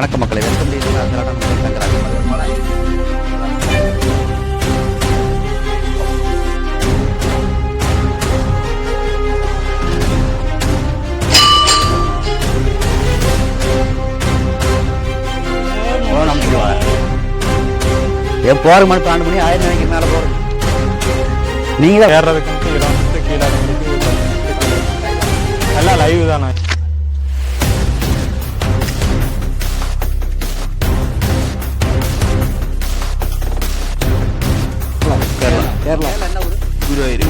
வணக்க மக்களை. வெல்கம் ஓ என் போற மணி பன்னெண்டு மணி ஆயிரம் நினைக்கிற மேலே போகிறோம் நீங்கள் தான் கீழே எல்லாம் லைவ் தானே. குருவாயூர்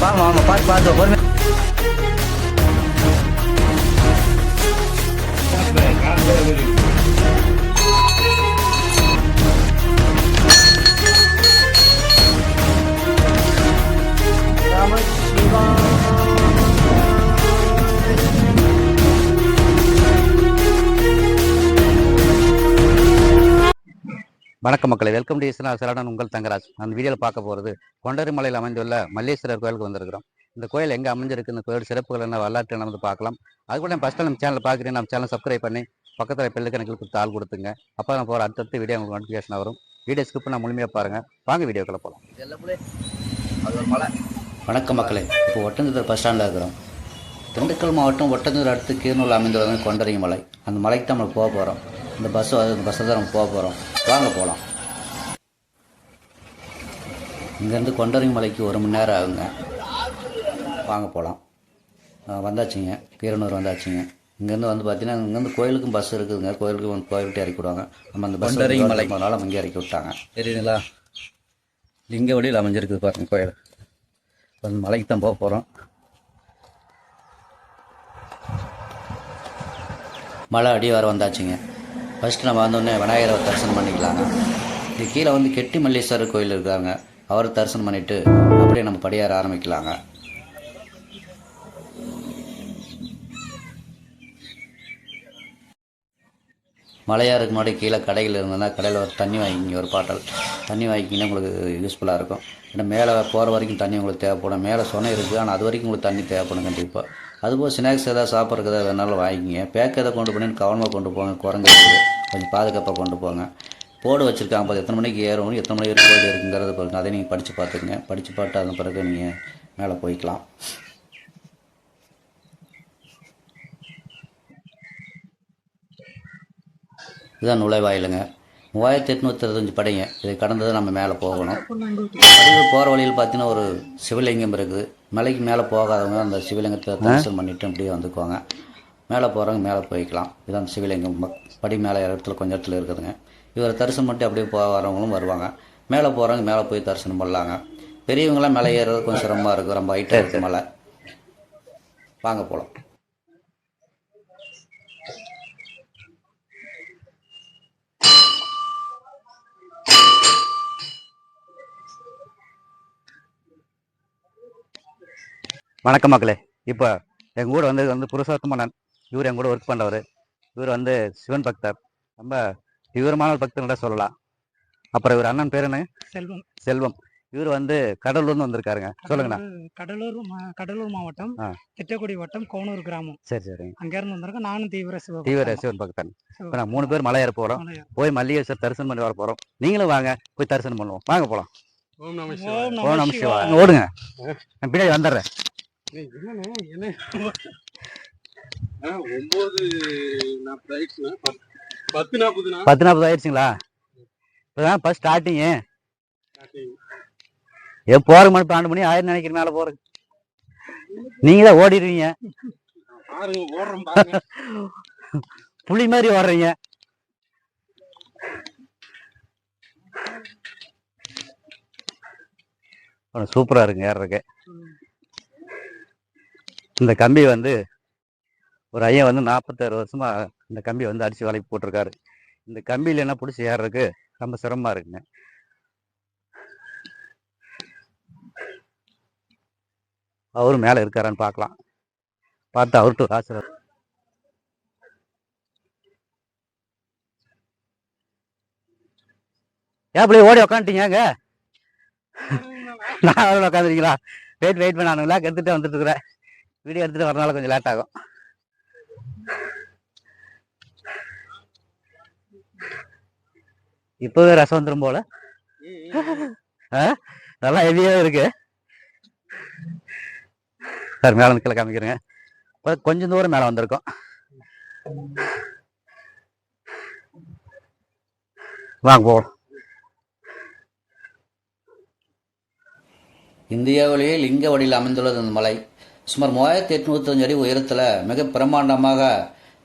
வாங்க வாங்க பார்த்து வணக்கம் மக்களை. வெல்கம் டு இஸ்லாம் சரணன் உங்கள் தங்கராஜ். அந்த வீடியோவில் பார்க்க போகிறது கொண்டரி மலையில் அமைந்துள்ள மல்லேஸ்வரர் கோயிலுக்கு வந்திருக்கிறோம். இந்த கோயில் எங்கே அமைஞ்சிருக்கு இந்த கோயில் சிறப்புகள் என்ன வரலாற்று நம்ம பார்க்கலாம். அது கூட ஃபஸ்ட் நம்ம சேனல் பார்க்குறீங்க நம்ம சேனல் சப்ஸ்கிரைப் பண்ணி பக்கத்தில் பெல்லு கணக்கில் கொடுத்து ஆள் கொடுத்துங்க. அப்போ நம்ம போகிற அடுத்தடுத்த வீடியோ உங்களுக்கு நோட்டிஃபிகேஷன் வரும். வீடியோ ஸ்கிப் பண்ண முழுமையாக பாருங்கள் வாங்க வீடியோக்களை போகலாம் மலை வணக்கம் மக்களே. இப்போ ஒட்டந்தூர் பஸ் ஸ்டாண்டில் இருக்கிறோம். திண்டுக்கல் மாவட்டம் ஒட்டஞ்சூர் அடுத்து கீரனூர் அமைந்துள்ளது கொண்டரி மலை அந்த மலைக்கு தான் நம்ம போக போகிறோம் இந்த பஸ் இந்த பஸ்ஸில் தான் நம்ம போக போகிறோம் வாங்க போகலாம் இங்கேருந்து கொண்டரிங்க மலைக்கு ஒரு மணி நேரம் ஆகுங்க. வாங்க போகலாம் வந்தாச்சுங்க. கீரனூர் வந்தாச்சுங்க. இங்கேருந்து வந்து பார்த்தீங்கன்னா இங்கேருந்து கோயிலுக்கும் பஸ் இருக்குதுங்க. கோயிலுக்கு வந்து கோயில்கிட்ட இறக்கி விடுவாங்க. நம்ம அந்த பஸ் மலை. போனாலும் இங்கே இறக்கி விட்டாங்க. தெரியுதுங்களா? லிங்க வழியில் அமைஞ்சிருக்குது பாருங்க கோயில். அந்த மலைக்கு தான் போக போகிறோம் மலை அடிவாரம் வந்தாச்சுங்க. ஃபஸ்ட்டு நம்ம வந்தோடனே விநாயகரை தரிசனம் பண்ணிக்கலாங்க. இது கீழே வந்து கெட்டி மல்லீஸ்வரர் கோயில் இருக்காங்க. அவரை தரிசனம் பண்ணிவிட்டு அப்படியே நம்ம படியேற ஆரம்பிக்கலாங்க. மலையாருக்கு முன்னாடி கீழே கடைகள் இருந்ததுன்னா கடையில் ஒரு தண்ணி வாங்கிங்க ஒரு பாட்டில். தண்ணி வாங்கிக்கிங்கன்னா உங்களுக்கு யூஸ்ஃபுல்லாக இருக்கும். ஏன்னா மேலே போகிற வரைக்கும் தண்ணி உங்களுக்கு தேவைப்படும். மேலே சொன்ன இருக்குது ஆனால் அது வரைக்கும் உங்களுக்கு தண்ணி தேவைப்படும் கண்டிப்பாக அதுபோல் ஸ்நாக்ஸ் எதாவது சாப்பிட்றதுக்கு எதாவது வேணாலும் வாங்கிங்க. பேக் எதை கொண்டு போனேன்னு கவனமாக கொண்டு போங்க குரங்கு இருக்குது. கொஞ்சம் பாதுகாப்பாக கொண்டு போங்க. போர்டு வச்சுருக்காங்க பார்த்து எத்தனை மணிக்கு ஏறணும் எத்தனை மணிக்கு வரைக்கும் கோயில் இருக்குங்கிறத பாருங்கள் அதை நீங்கள் படித்து பார்த்துக்குங்க. படித்து பார்த்து அதன் பிறகு நீங்கள் மேலே போய்க்கலாம். இதுதான் நுழைவாயிலுங்க. மூவாயிரத்தி எட்நூற்றி இருபத்தஞ்சி படைங்க. இதை கடந்து நம்ம மேலே போகணும். அது போகிற வழியில் பார்த்தீங்கன்னா ஒரு சிவலிங்கம் இருக்குது. மலைக்கு மேலே போகாதவங்க அந்த சிவலிங்கத்தை தரிசனம் பண்ணிட்டு அப்படியே வந்துக்குவாங்க மேலே போகிறவங்க மேலே போய்க்கலாம். இதுதான் சிவலிங்கம். படி மேலே இடத்துல கொஞ்சம் இடத்துல இருக்குதுங்க. இவரை தரிசனம் பண்ணிட்டு அப்படியே போக வரவங்களும் வருவாங்க. மேலே போகிறவங்க மேலே போய் தரிசனம் பண்ணலாங்க. பெரியவங்களாம் மேலே ஏறுறது கொஞ்சம் சிரமமாக இருக்குது ரொம்ப ஹைட்டாக இருக்குது மலை. வாங்க போகலாம் வணக்கம் மக்களே. இப்போ எங்கள் ஊர் வந்து வந்து புருஷோத்தமனன் இவர் என் கூட ஒர்க் பண்ணுறவர் இவர் வந்து சிவன் பக்தர். ரொம்ப தீவிரமான பக்தர்கிட்ட சொல்லலாம். அப்புறம் இவர் அண்ணன் பேர் என்ன? செல்வம். செல்வம். இவர் வந்து கடலூர்னு வந்திருக்காருங்க. சொல்லுங்கண்ணா. கடலூர் கடலூர் மா- கடலூர் மாவட்டம். திட்டக்குடி வட்டம் கோனூர் கிராமம். சரி சரிங்க. அங்க இருந்து வந்திருக்கேன் நானும் தீவிர சிவ தீவிர சிவன் பக்தன். இப்போ நான் மூணு பேர் மலை ஏற போகிறோம் போய் மல்லிகேஸ்வர் தரிசனம் பண்ணி வர போகிறோம் நீங்களும் வாங்க போய் தரிசனம் பண்ணுவோம். வாங்க போகலாம் ஓம் நம ஓம் நம சிவா. ஓடுங்க. நான் பின்னாடி வந்துடுறேன். பத்து- நாற்பது ஆயிடுச்சுங்களா? இப்போதான் ஃபஸ்ட் ஸ்டார்டிங்கு ஏன் போகிற மணி பன்னெண்டு மணி ஆயிரம் நினைக்கிற மேலே போகிறது நீங்கள் தான் ஓடிடுவீங்க புலி மாதிரி ஓடுறீங்க. சூப்பரா இருக்குங்க ஏறுறதுக்கு இந்த கம்பி வந்து ஒரு ஐயன் வந்து நாற்பத்தாறு வருஷமாக இந்த கம்பியை வந்து அடித்து வேலைக்கு போட்டிருக்காரு. இந்த கம்பியில் என்ன பிடிச்சி ஏறுறதுக்கு ரொம்ப சிரமமாக இருக்குங்க. அவரும் மேலே இருக்காரான்னு பார்க்கலாம். பார்த்து அவர்கிட்ட காசு ஏன் இப்படி ஓடி உக்காந்துட்டீங்க நான் அவரோட உட்காந்துருக்கீங்களா வெயிட் வெயிட் பண்ணானுங்களா எடுத்துகிட்டே வந்துட்டு இருக்கிறேன். வீடியோ எடுத்துகிட்டு வரனால கொஞ்சம் லேட் ஆகும். இப்போவே ரசம் வந்துடும் போல? நல்லா ஹெவியாக இருக்கு. சார் மேலே கீழே காமிக்கிறேங்க. இப்போ கொஞ்சம் தூரம் மேலே வந்திருக்கோம். வாங்க போகலாம் இந்தியாவிலேயே லிங்க வடியில் அமைந்துள்ளது இந்த மலை. சுமார் மூவாயிரத்தி எட்நூத்தஞ்சு அடி உயரத்தில் மிக பிரம்மாண்டமாக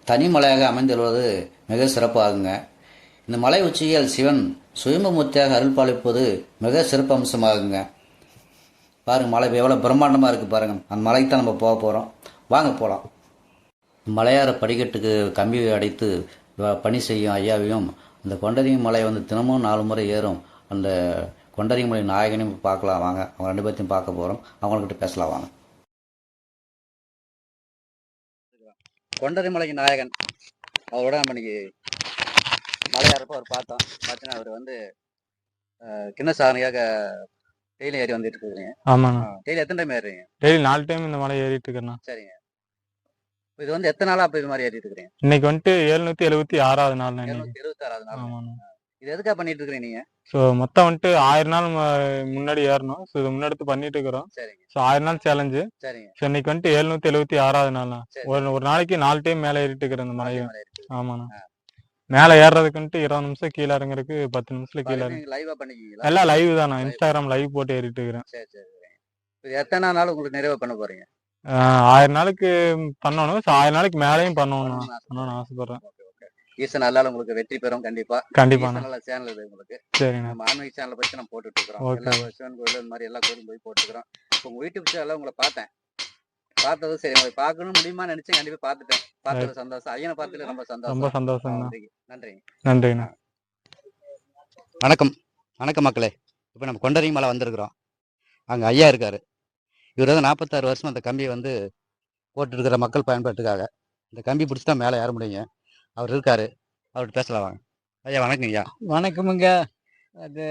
தனிமலையாக அமைந்துள்ளது. மிக சிறப்பாகுங்க. இந்த மலை உச்சியில் சிவன் சுயம்புமூர்த்தியாக அருள் பாலிப்பது மிக சிறப்பு அம்சமாகுங்க. பாருங்க மலை எவ்வளோ பிரம்மாண்டமாக இருக்குது பாருங்க. அந்த மலைக்கு தான் நம்ம போக போகிறோம் வாங்க போகலாம் மலையார படிக்கட்டுக்கு கம்பி அடைத்து பணி செய்யும் ஐயாவையும் அந்த கொண்டரிங்க மலை வந்து தினமும் நாலு முறை ஏறும். அந்த கொண்டரிங்க மலை நாயகனையும் பார்க்கலாம். வாங்க அவங்க ரெண்டு பேர்த்தையும் பார்க்க போகிறோம் அவங்கக்கிட்ட பேசலாம் வாங்க. கொண்டரிமலைக்கு நாயகன். அவரோட நம்ம இன்னைக்கு மலையாறப்ப அவர் பார்த்தோம். பார்த்தீங்கன்னா அவர் வந்து கிண்ண சாதனையாக டெய்லி ஏறி வந்துட்டு இருக்கிறீங்க ஆமாண்ணா. டெய்லி எத்தனை டைம் ஏறுறீங்க? டெய்லி நாலு டைம் இந்த மலை ஏறிட்டு இருக்கேண்ணா. சரிங்க. இது வந்து எத்தனை நாளா அப்ப இது மாதிரி ஏறிட்டு இருக்கிறீங்க? இன்னைக்கு வந்துட்டு எழுநூத்தி எழுபத்தி ஆறாவது நாள் இருபத்தி ஆறாவது நாள் இது எதுக்காக பண்ணிட்டு இருக்கிறீங்க நீங்க? ஸோ மொத்தம் வந்துட்டு ஆயிரம் நாள் முன்னாடி ஏறணும். ஸோ இது முன்னெடுத்து பண்ணிட்டு இருக்கிறோம் சரிங்க. ஸோ ஆயிரம் நாள் சேலஞ்சு சரிங்க. ஸோ இன்னைக்கு வந்துட்டு எழுநூத்தி எழுபத்தி ஆறாவது சரி. ஒரு ஒரு நாளைக்கு நாலு டைம் மேலே ஏறிட்டு இருக்கிறேன் இந்த மலையை. மலை ஏறிட்டு ஆமாண்ணா மேலே ஏறுறதுக்கு வந்துட்டு இருபது நிமிஷம் கீழே இறங்குறதுக்கு பத்து நிமிஷத்துல கீழே இறங்கு லைவா எல்லாம் லைவ் தானா இன்ஸ்டாகிராம் லைவ் போட்டு ஏறிட்டு இருக்கிறேன் சரி சரி. சரிங்க இது எத்தனை நாள் உங்களுக்கு நிறைவு பண்ண போறீங்க? ஆஹ் ஆயிரம் நாளுக்கு பண்ணணும். ஸோ ஆயிரம் நாளைக்கு மேலேயும் பண்ணணும் பண்ணணும்னு ஆசை. பண்ணணும்னு ஆசைப்படுறேன். ஈசன் அல்லால உங்களுக்கு வெற்றி பெறும் கண்டிப்பா. கண்டிப்பாண்ணா. ஈசன் சேனல் இது உங்களுக்கு. நம்ம ஆன்மீக சேனலை பத்தி நம்ம போட்டுட்டு இருக்கிறோம். எல்லா சிவன் கோயில் இந்த மாதிரி எல்லா கோயிலும் போய் போட்டுக்கிறோம் இப்போ உங்க யூடியூப் சேனல்ல உங்களை பார்த்தேன். பார்த்தது சரி உங்களை பார்க்கணும் முடியுமா நினைச்சு கண்டிப்பா பார்த்துட்டேன். பார்த்தது சந்தோஷம். ஐயனை பார்த்ததுல ரொம்ப ரொம்ப சந்தோஷம் நன்றி நன்றிங்க. நன்றிண்ணா. வணக்கம். வணக்கம் மக்களே. இப்போ நம்ம கொண்டரிங்க மலை வந்திருக்கிறோம். அங்கே ஐயா இருக்காரு. இவர் வந்து நாற்பத்தாறு வருஷம் அந்த கம்பியை வந்து போட்டுருக்கிற மக்கள் பயன்பாட்டுக்காக. இந்த கம்பி பிடிச்சி தான் மேலே ஏற முடியுங்க. அவர் இருக்காரு. அவர்கிட்ட பேசலாம் வாங்க. ஐயா வணக்கம் ஐயா. வணக்கமுங்க. அது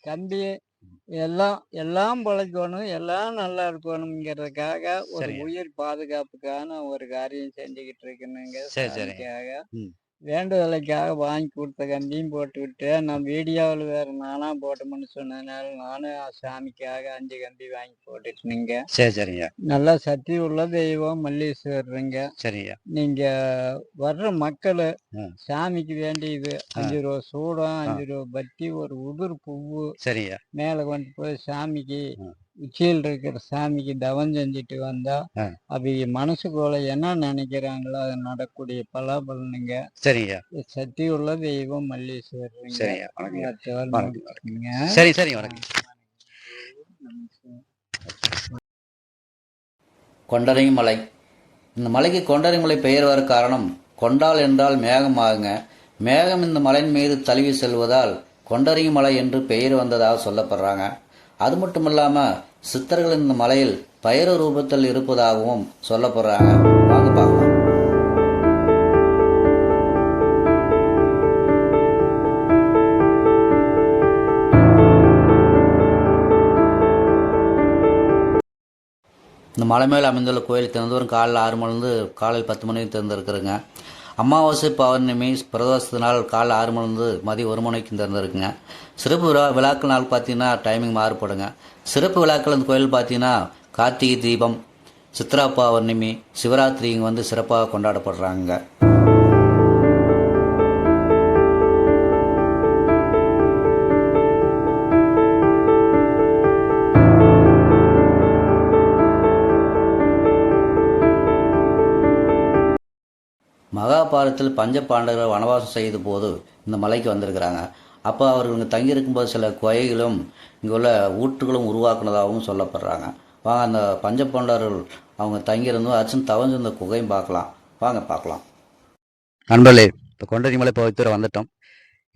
கம்பி எல்லாம் எல்லாம் பிழைக்கணும் எல்லாம் நல்லா இருக்கணுங்கிறதுக்காக ஒரு. உயிர் பாதுகாப்புக்கான ஒரு காரியம் செஞ்சுக்கிட்டு இருக்கணுங்க. வேண்டுதலுக்காக வாங்கி கொடுத்த கம்பியும் போட்டுக்கிட்டு நான் வீடியோவில் வேற நானா போட்டோம்னு சொன்னதுனால நானும் சாமிக்காக அஞ்சு கம்பி வாங்கி போட்டுட்டுனுங்க. சரி சரிங்க. நல்லா சக்தி உள்ள தெய்வம் மல்லீஸ்வரருங்க. சரிங்க. நீங்க வர்ற மக்கள். சாமிக்கு வேண்டியது அஞ்சு ரூபா சூடம் அஞ்சு ரூபா பத்தி ஒரு உதிர் பூவு சரிங்க. மேல கொண்டு போய் சாமிக்கு. உச்சியில் இருக்கிற சாமிக்கு தவம் செஞ்சுட்டு வந்தா. அவங்க மனசுக்குள்ள என்ன நினைக்கிறாங்களோ அது நடக்கூடிய பலாபலனுங்க. சரிங்க. சக்தி உள்ள தெய்வம். முடிச்சுக்கங்க. சரி சரிங்க வணக்கம். மலை. இந்த மலைக்கு கொண்டரிங்க மலை பெயர் வர காரணம் கொண்டால் என்றால் மேகம் ஆகுங்க மேகம் இந்த மலையின் மீது தழுவி செல்வதால் கொண்டரிங்க மலை என்று பெயர் வந்ததாக சொல்லப்படுறாங்க. அது மட்டும் இல்லாமல் சித்தர்கள் இந்த மலையில் பயிர ரூபத்தில் இருப்பதாகவும் சொல்லப்படுறாங்க. வாங்க பார்க்கலாம். இந்த மலை மேலே அமைந்துள்ள கோயில் தினந்தோறும் காலையில் ஆறு மணிலேருந்து காலையில் பத்து மணிக்கு திறந்துருக்குறேங்க அமாவாசை பௌர்ணமி பிரதோஷத்து நாள் காலை ஆறு மணிலேருந்து மதியம் ஒரு மணிக்கு திறந்துருக்குங்க சிறப்பு விழா விழாக்கள் நாள் பார்த்தீங்கன்னா டைமிங் மாறுபடுங்க. சிறப்பு விழாக்கள் அந்த கோயில் பார்த்தீங்கன்னா கார்த்திகை தீபம் சித்ரா பௌர்ணமி சிவராத்திரி இங்கே வந்து சிறப்பாக கொண்டாடப்படுறாங்க. மகாபாரத்தில் பஞ்ச பாண்டவர்கள் வனவாசம் செய்த போது இந்த மலைக்கு வந்திருக்கிறாங்க. அப்போ அவர்கள் இங்கே தங்கியிருக்கும்போது சில குகைகளும் இங்கே உள்ள ஊற்றுகளும் உருவாக்குனதாகவும் சொல்லப்படுறாங்க. வாங்க அந்த பஞ்ச பாண்டவர்கள் அவங்க தங்கியிருந்தும். அச்சன் தவஞ்சிருந்த குகையும் பார்க்கலாம். வாங்க பார்க்கலாம். நண்பர்களே இப்போ கொண்டரி மலை பவித்துறை வந்துட்டோம்.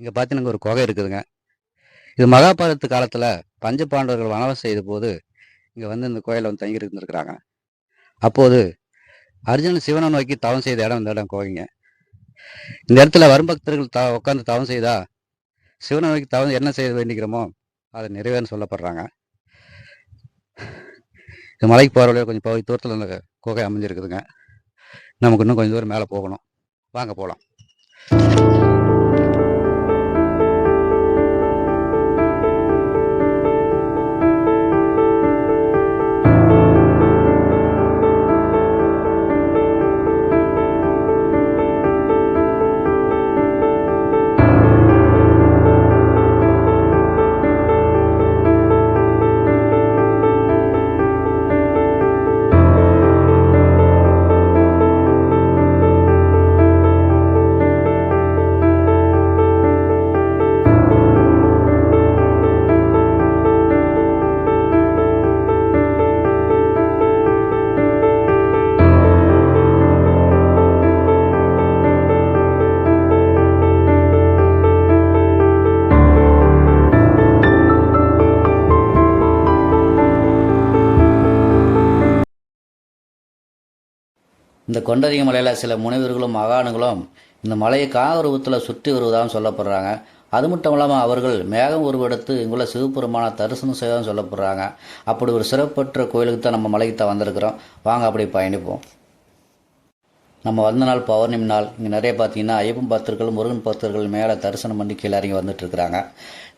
இங்கே பார்த்தீங்கன்னா ஒரு குகை இருக்குதுங்க. இது மகாபாரத காலத்தில் பஞ்ச பாண்டவர்கள் வனவாசம் செய்த போது இங்கே வந்து இந்த கோயிலில் வந்து தங்கி இருந்திருக்கிறாங்க அப்போது அர்ஜுனன் சிவனை நோக்கி தவம் செய்த இடம் இந்த இடம் கோவிங்க இந்த இடத்துல வரும் பக்தர்கள் த உட்காந்து தவம் செய்தா சிவனை நோக்கி தவம் என்ன செய்ய வேண்டிக்கிறோமோ அதை நிறைவேறும் சொல்லப்படுறாங்க. இந்த மலைக்கு போகிற வழியில் கொஞ்சம் பகுதி தூரத்தில் அந்த குகை அமைஞ்சிருக்குதுங்க. நமக்கு இன்னும் கொஞ்சம் தூரம் மேலே போகணும். வாங்க போகலாம் இந்த கொண்டதிக மலையில் சில முனைவர்களும் மகான்களும் இந்த மலையை காகரூபத்தில் சுற்றி வருவதாகவும் சொல்லப்படுறாங்க. அது மட்டும் இல்லாமல் அவர்கள் மேகம் உருவெடுத்து இங்குள்ள சிவபெருமான தரிசனம் செய்வதாக சொல்லப்படுறாங்க. அப்படி ஒரு சிறப்பற்ற கோயிலுக்கு தான் நம்ம மலைக்கு தான் வந்திருக்கிறோம். வாங்க அப்படி பயணிப்போம். நம்ம வந்த நாள் பௌர்ணமி நாள் இங்கே நிறைய பார்த்தீங்கன்னா ஐயப்பன் பக்தர்கள் முருகன் பக்தர்கள் மேலே தரிசனம் பண்ணி கீழே இறங்கி வந்துட்டு இருக்கிறாங்க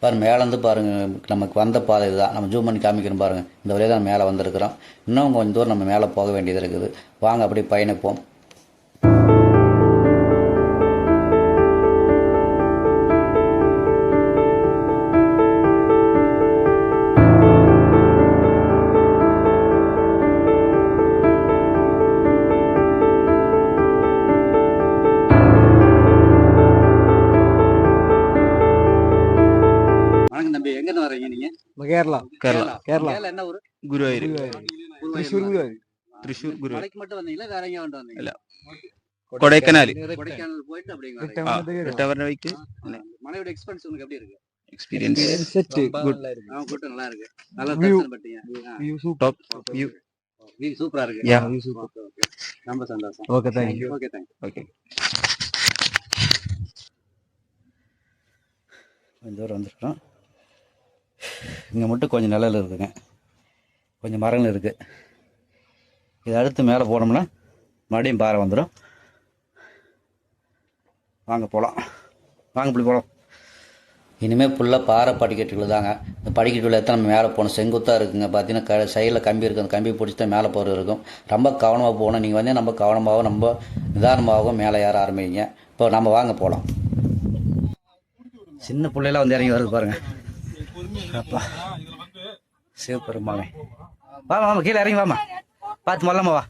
பாருங்க மேலேருந்து பாருங்கள் நமக்கு வந்த பாதை இதுதான். நம்ம ஜூம் பண்ணி காமிக்கிறோம் பாருங்கள் இந்த வழியாக தான் மேலே வந்திருக்கிறோம். இன்னும் கொஞ்சம் தூரம் நம்ம மேலே போக வேண்டியது இருக்குது. வாங்க அப்படி பயணிப்போம். கொடைக்கானல் போயிட்டு அப்படிங்க ആ റിട്ടവറിന്റെ വഴിക്ക് மலையோட எக்ஸ்பென்ஸ் உங்களுக்கு எப்படி இருக்கு എക്സ്പീരിയൻസ് സെറ്റ് ഗുഡ് ஆ கூட்டம் நல்லா இருக்கு நல்லா View. தரிசனம் பண்ணிட்டீங்க ஆ, ടോപ്പ് വ്യൂ வியூ சூப்பரா இருக்கு Yeah. ஓகே ஓகே ரொம்ப சந்தோஷம் okay thank you okay thank okay கொஞ்சம் தூரம் வந்துருக்கோம் இங்கே மட்டும் கொஞ்சம் நிழல் இருக்குங்க கொஞ்சம் மரங்கள் இருக்குது இதை அடுத்து மேலே போனோம்னா மறுபடியும் பாறை வந்துடும். வாங்க போகலாம் வாங்க இப்படி போகலாம் இனிமேல் ஃபுல்லாக பாறை படிக்கட்டுகள் தாங்க இந்த படிக்கட்டுகள் எத்தனை நம்ம மேலே போகணும். செங்குத்தாக இருக்குங்க. பார்த்தீங்கன்னா க சைடில் கம்பி இருக்குது அந்த கம்பி பிடிச்சி தான் மேலே போகிறது இருக்கும். ரொம்ப கவனமாக போகணும். நீங்கள் வந்து நம்ம கவனமாகவும் ரொம்ப நிதானமாகவும் மேலே ஏற ஆரம்பிங்க. இப்போ நம்ம வாங்க போகலாம் சின்ன பிள்ளைலாம் வந்து இறங்கி வருது பாருங்க. அப்பா. சிவபெருமானே. வாமா வாமா கீழே இறங்கி வாமா. பார்த்து மொல்லம்மா வா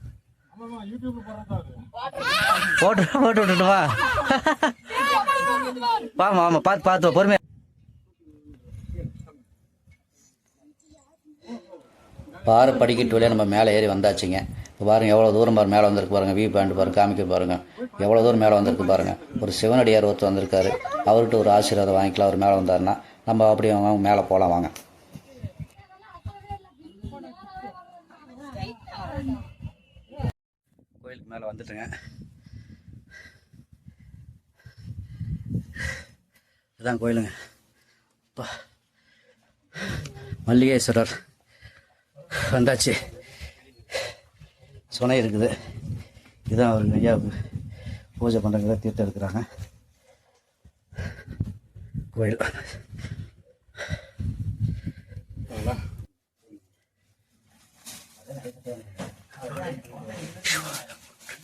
போட்டு போட்டு விட்டுட்டு வா. வாமா வாமா பார்த்து பார்த்து பொறுமையா. பாரு படிக்கட்டு வழியாக நம்ம மேலே ஏறி வந்தாச்சுங்க. இப்போ பாருங்க எவ்வளோ தூரம் பாரு மேலே வந்திருக்கு பாருங்க வியூ பாயிண்ட் பாருங்க காமிக்க பாருங்க. எவ்வளோ தூரம் மேலே வந்திருக்கு பாருங்க. ஒரு சிவனடியார் ஒருத்தர் வந்திருக்காரு. அவர்கிட்ட ஒரு ஆசீர்வாதம் வாங்கிக்கலாம் அவர் மேலே வந்தாருன்னா நம்ம அப்படியே மேலே போகலாம் வாங்க கோயிலுக்கு மேலே வந்துட்டுங்க இதுதான் கோயிலுங்க. அப்பா. மல்லிகேஸ்வரர். வந்தாச்சு. சுனை இருக்குது. இதுதான் அவர் ஐயா பூஜை பண்ணுறவங்க தீர்த்தம் எடுக்கிறாங்க. கோயில். மல்லிகை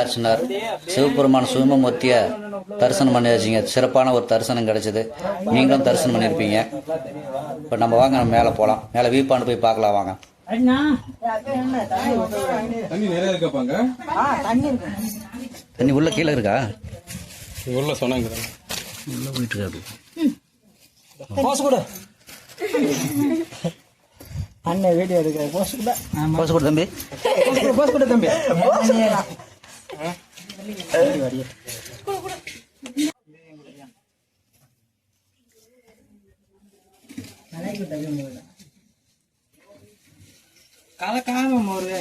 அர்ச்சனர் சிவபெருமான் சுயமமூர்த்திய தரிசனம் பண்ணியாச்சுங்க. சிறப்பான ஒரு தரிசனம் கிடைச்சது. நீங்களும் தரிசனம் பண்ணியிருப்பீங்க. இப்போ நம்ம வாங்க நம்ம மேலே போகலாம் மேலே வியூ பாயிண்ட் போய் பார்க்கலாம் வாங்க. தண்ணி உள்ள கீழே இருக்கா? உள்ள சொன்னாங்க. உள்ள போயிட்டு இருக்கு அண்ணன் வீடியோ எடுக்க. போஸ்ட் கூட போஸ் கொடு தம்பி. போஸ்ட் கூட தம்பி. கலக்காம ஒரு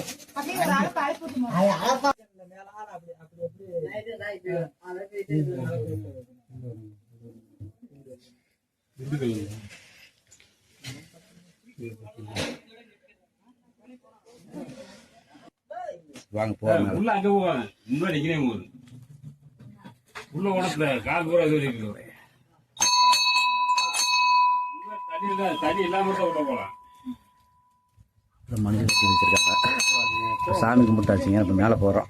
வாங்க போகிறோம் உள்ள அங்க போவாங்க முன்னாடி நிக்கிறேன் போது உள்ள உடத்துல கால் பூரா இது இருக்குது தண்ணி இல்ல தண்ணி இல்லாம தான் உள்ள போலாம். மனித வச்சு வச்சுருக்காங்க. சாமி கும்பிட்டாச்சுங்க இப்போ மேலே போகிறோம்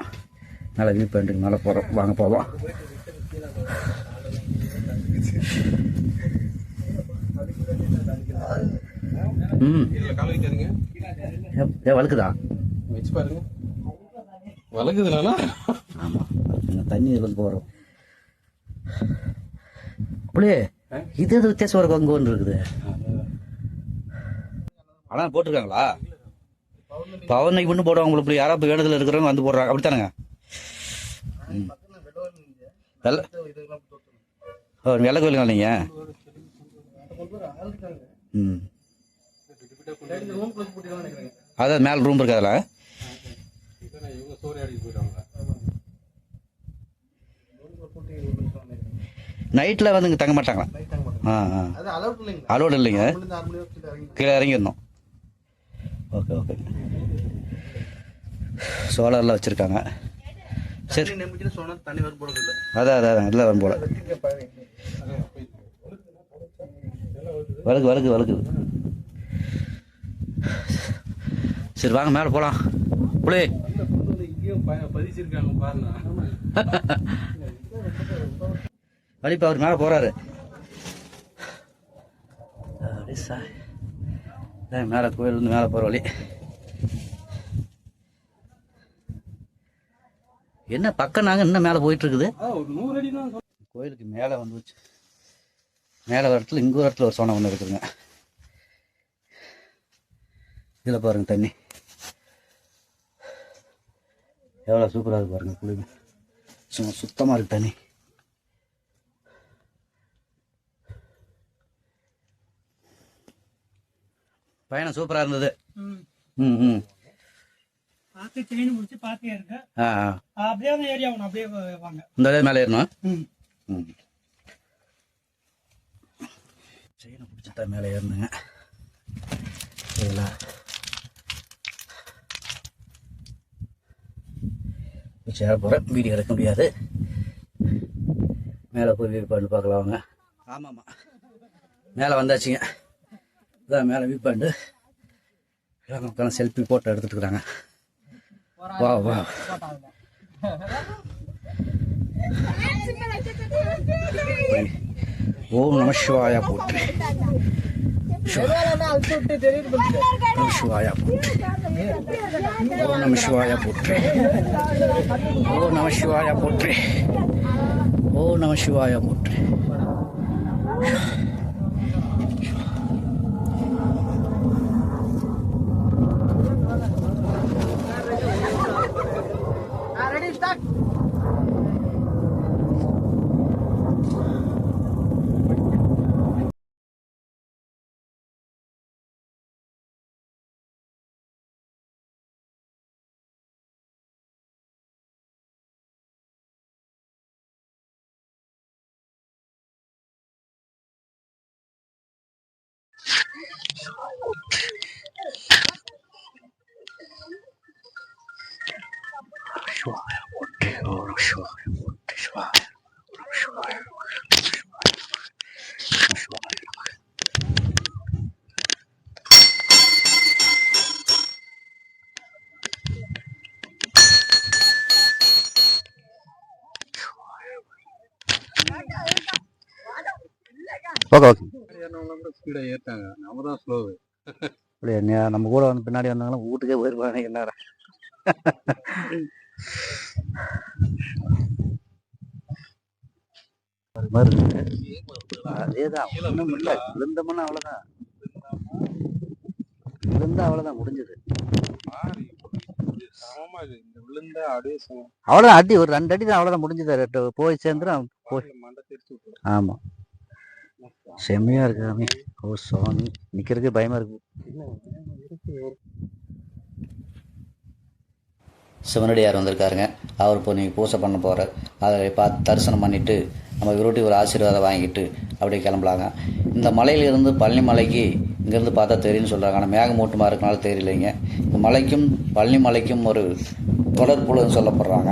மேலே வியூ பாயிண்ட்டுக்கு மேலே போகிறோம் வாங்க போவோம். ம். இதுல கால் வைக்காதீங்க ஏ- ஏ வழுக்குதா? வச்சு பாருங்க. வளர்க்குதுனால ஆமாம் தண்ணி இதில் போகிறோம் அப்படியே இது எது வித்தியாசம் ஒரு ஒன்று இருக்குது? ஆனால் போட்டிருக்காங்களா? பௌர்ணமிக்கு மட்டும் போடுவாங்க இப்படி யாராவது வேண்டுதல் இருக்கிறவங்க வந்து போடுறாங்க. அப்படித்தானங்க. வெள்ள ஓ வெள்ளை கோயிலுங்களா நீங்கள் ம். அதான் மேலே ரூம் இருக்கு அதில் இவங்க சோறு அடிக்க போயிடுவாங்க? நைட்டில் வந்து இங்கே தங்க மாட்டாங்களா? ஆ ஆ. அலோடு இல்லைங்க. கீழே இறங்கிடணும் ஓகே ஓகே சோலார்லாம் வச்சுருக்காங்க. சரி. அதான் அதான் அதான் எல்லாம் வரும் போல வழுக்கு வழுக்கு வழுக்குது சரி வாங்க மேலே போகலாம் புளி ப- பதிச்சிருக்காங்க பாருங்க வழிப்பா அவர் மேலே போகிறாரு அப்படியே சா மேலே கோயிலேருந்து மேலே போகிற வழி. என்ன பக்கம் நாங்கள் இன்னும் மேலே போயிட்டு இருக்குது அதான் ஒரு நூறு அடி தான் கோயிலுக்கு மேலே வந்துச்சு மேலே ஒரு இடத்துல இங்கே ஒரு இடத்துல ஒரு சோனம் ஒன்று இருக்குதுங்க. இதில் பாருங்க தண்ணி. எவ்வளோ சூப்பராக இருக்கு பாருங்க குளிங்க சும்மா சுத்தமாக இருக்கு தண்ணி. பயணம் சூப்பராக இருந்தது. ம். ம் பார்த்து செயின் முடிச்சு பார்த்தே இருங்க அப்படியே அந்த ஏரியா ஒன்று அப்படியே வாங்க. இந்த வழியா மேலே ஏறணும் ம். செயினை பிடிச்சிட்டா மேலே ஏறணுங்க சரிங்களா? சேர போகிறேன் வீடியோ எடுக்க முடியாது. மேலே போய் வியூ பாயிண்ட் பார்க்கலாம் வாங்க. ஆமாம்மா. மேலே வந்தாச்சுங்க. இதான் மேலே வியூ பாயிண்ட். எல்லாம் மக்களும் செல்ஃபி போட்டோ எடுத்துட்டு இருக்கிறாங்க. வா வா. ஓம் நம சிவாயா நம சிவாயா போற்றி. ஓ நம சிவாய போற்றி ஓ நம சிவாய போற்றி ஓ நம சிவாய போற்றி சிவாயா போற்றி ஓகே ஸ்பீடா ஏத்தாங்க. நம்ம தான் ஸ்லோ இப்படி என்ன நம்ம கூட வந்து பின்னாடி வந்தாங்கன்னா வீட்டுக்கே போயிருப்பாங்க இருக்கு. அதேதான். ஒண்ணும் இல்ல. விழுந்தோம்னா அவ்வளவுதான். விழுந்தா அவ்வளவுதான் முடிஞ்சது. அப்படியே அவ்வளவுதான். அடி ஒரு ரெண்டு அடி தான் அவ்வளவுதான் முடிஞ்சது. போய் சேர்ந்துடும் போய் ஆமா. செம்மையாக இருக்கு சாமி ஓ சாமி. நிற்கிறதுக்கு பயமாக இருக்கு. சிவனடியார் வந்திருக்காருங்க. அவர் இப்போ நீங்கள் பூஜை பண்ண போகிறார் அதை பார்த்து தரிசனம் பண்ணிவிட்டு நம்ம விருட்டி ஒரு ஆசீர்வாதம் வாங்கிட்டு அப்படியே கிளம்பலாங்க. இந்த மலையிலிருந்து பழனி மலைக்கு இங்கேருந்து பார்த்தா தெரியும்னு சொல்கிறாங்க ஆனால் மேகமூட்டமாக இருக்கனால தெரியலைங்க. இந்த மலைக்கும் பழனி மலைக்கும் ஒரு தொடர்புலன்னு சொல்லப்படுறாங்க.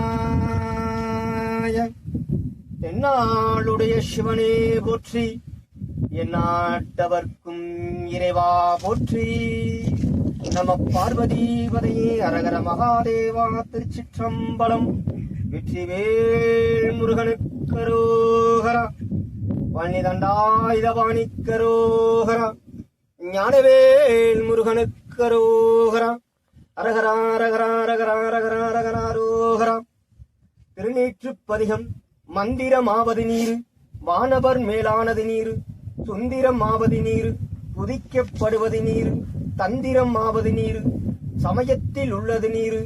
என்னாளுடைய சிவனே போற்றி. எந்நாட்டவர்க்கும் இறைவா போற்றி. நம பார்வதிபதையே அரகர மகாதேவா திருச்சிற்றம்பலம். வெற்றிவேல் முருகனுக்கரோகரா பழனிதண்டாயுதபாணிக்கரோகரா ஞானவேல் முருகனுக்கரோகரா அரகரா அரகரா அரகரா அரகரா அரகரா ரோகரா திருநீற்று பதிகம் மந்திரமாவது நீர் வானவர் மேலானது நீர் சுந்திரம் நீர் நீரு புதிக்கப்படுவது நீர் தந்திரம் ஆவது நீர் சமயத்தில் உள்ளது நீர்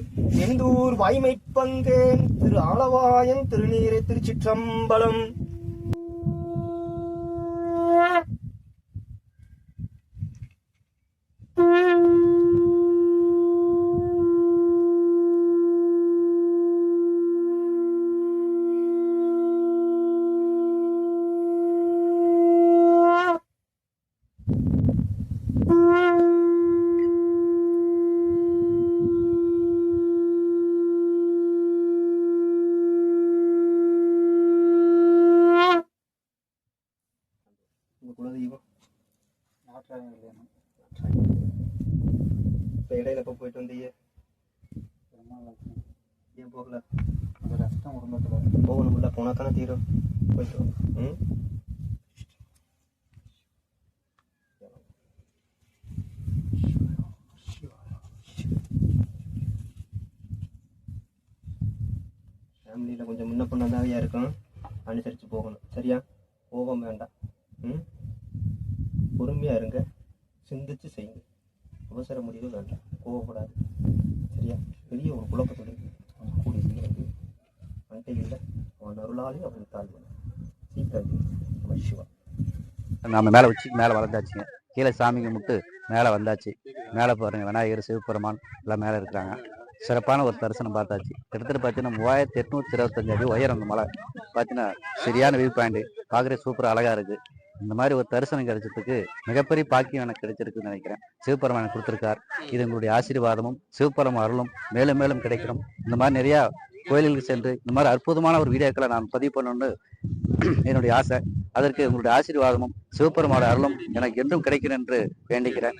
எந்தூர் வாய்மை பங்கேன் திரு ஆளவாயன் திருநீரை திருச்சிற்றம்பலம். உங்க வாங்க. ம் ஃபேமிலியில் கொஞ்சம் முன்ன பின்னதாகவே இருக்கும் அனுசரித்து போகணும். சரியா? கோபம் வேண்டாம். ம்? பொறுமையாக இருங்க. சிந்திச்சு செய்யுங்க. அவசர முடிவு வேண்டாம். கோவப்படாது சரியா? பெரிய ஒரு குழப்பத்தோடு கூடிய சீக்கிரம் அண்டையில் அவன் அவன் சீக்கிரம் நம்ம சிவா. மேலே உச்சி மேலே வளர்ந்தாச்சுங்க. கீழே சாமி கும்பிட்டு மேலே வந்தாச்சு. மேலே போறேங்க விநாயகர் சிவபெருமான் எல்லாம் மேலே இருக்கிறாங்க. சிறப்பான ஒரு தரிசனம் பார்த்தாச்சு. கிட்டத்தட்ட பார்த்தீங்கன்னா மூவாயிரத்தி எட்நூத்தி இருபத்தஞ்சு அடி உயரம் அந்த மலை. பார்த்தீங்கன்னா சரியான வியூ பாயிண்ட் பார்க்குற சூப்பராக அழகா இருக்கு. இந்த மாதிரி ஒரு தரிசனம் கிடைச்சதுக்கு மிகப்பெரிய பாக்கியம் எனக்கு கிடைச்சிருக்குன்னு நினைக்கிறேன். சிவபெருமான் கொடுத்துருக்கார். இது எங்களுடைய ஆசீர்வாதமும் சிவபெருமான் அருளும் மேலும் மேலும் கிடைக்கணும். இந்த மாதிரி நிறையா கோயில்களுக்கு சென்று இந்த மாதிரி அற்புதமான ஒரு வீடியோக்களை நான் பதிவு பண்ணணும்னு என்னுடைய ஆசை. அதற்கு உங்களுடைய ஆசீர்வாதமும் சிவபெருமானோட அருளும் எனக்கு என்றும் கிடைக்கும் என்று வேண்டிக்கிறேன்.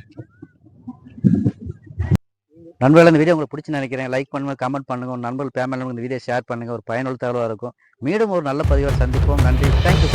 நண்பர்கள் இந்த வீடியோ உங்களுக்கு பிடிச்சி நினைக்கிறேன். லைக் பண்ணுங்க கமெண்ட் பண்ணுங்க. உங்க நண்பர்கள் ஃபேமிலி இந்த வீடியோ ஷேர் பண்ணுங்க. ஒரு பயனுள்ள தகவலாக இருக்கும். மீண்டும் ஒரு நல்ல பதிவாக சந்திப்போம். நன்றி. தேங்க்யூ